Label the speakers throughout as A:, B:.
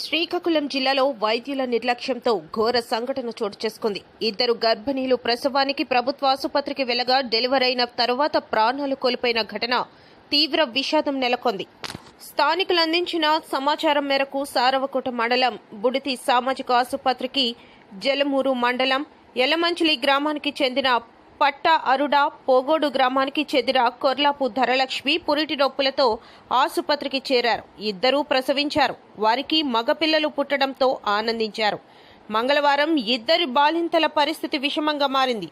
A: శ్రీకాకుళం జిల్లాలో వైద్యుల నిర్లక్ష్యంతో ఘోర సంఘటన చోటు చేసుకుంది. ఇద్దరు గర్భిణీలు ప్రసవానికి ప్రభుత్వ ఆసుపత్రికి వెళ్ళగా డెలివరీ అయిన తరువాత ప్రాణాలు కోల్పోయిన ఘటన తీవ్ర విషాదం నెలకొంది. స్థానికులు అందించిన సమాచారం మేరకు సారవకోట మండలం బుడితి సామాజిక ఆసుపత్రికి జలమూరు మండలం ఎలమంచిలి గ్రామానికి చెందిన పట్ట అరుడ పోగోడు గ్రామానికి చెందిన కొర్లాపు ధరలక్ష్మి పురిటి నొప్పులతో ఆసుపత్రికి చేరారు. ఇద్దరూ ప్రసవించారు. వారికి మగపిల్లలు పుట్టడంతో ఆనందించారు. మంగళవారం ఇద్దరి బాలింతల పరిస్థితి విషమంగా మారింది.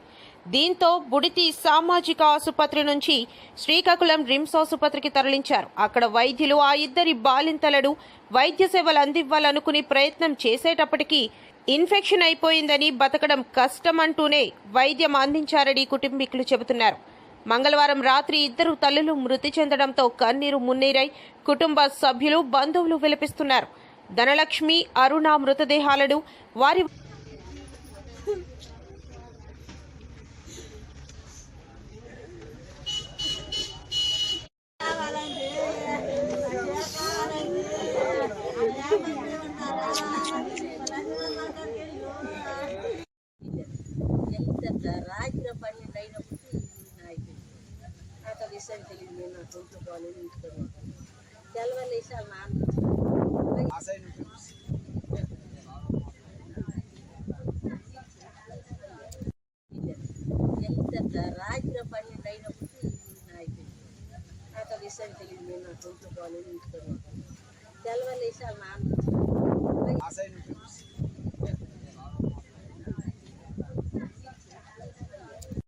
A: దీంతో బుడితి సామాజిక ఆసుపత్రి నుంచి శ్రీకాకుళం రిమ్స్ ఆసుపత్రికి తరలించారు. అక్కడ వైద్యులు ఆ ఇద్దరి బాలింతలను వైద్య సేవలు అందివ్వాలనుకుని ప్రయత్నం చేసేటప్పటికీ ఇన్ఫెక్షన్ అయిపోయిందని బతకడం కష్టమంటూనే వైద్యం అందించారని కుటుంబీకులు చెబుతున్నారు. మంగళవారం రాత్రి ఇద్దరు తల్లులు మృతి చెందడంతో కన్నీరు మున్నీరై కుటుంబ సభ్యులు బంధువులు విలపిస్తున్నారు. ధనలక్ష్మి అరుణ మృతదేహాలను వారి
B: ఎంత రాత్రి పన్నెండు అయినప్పుడు నాకు ఆ విషయం తెలియదు నా కొంచెం బాగాలేదు ఇంటికి తెల్లవారు వాళ్ళ నాన్న రాత్రి పన్నెండు అయినప్పుడు నాకు విషయం తెలియదు నేను నా కొంచెం బాగాలేదు ఇంటికి తెల్లవారు వాళ్ళ నాన్న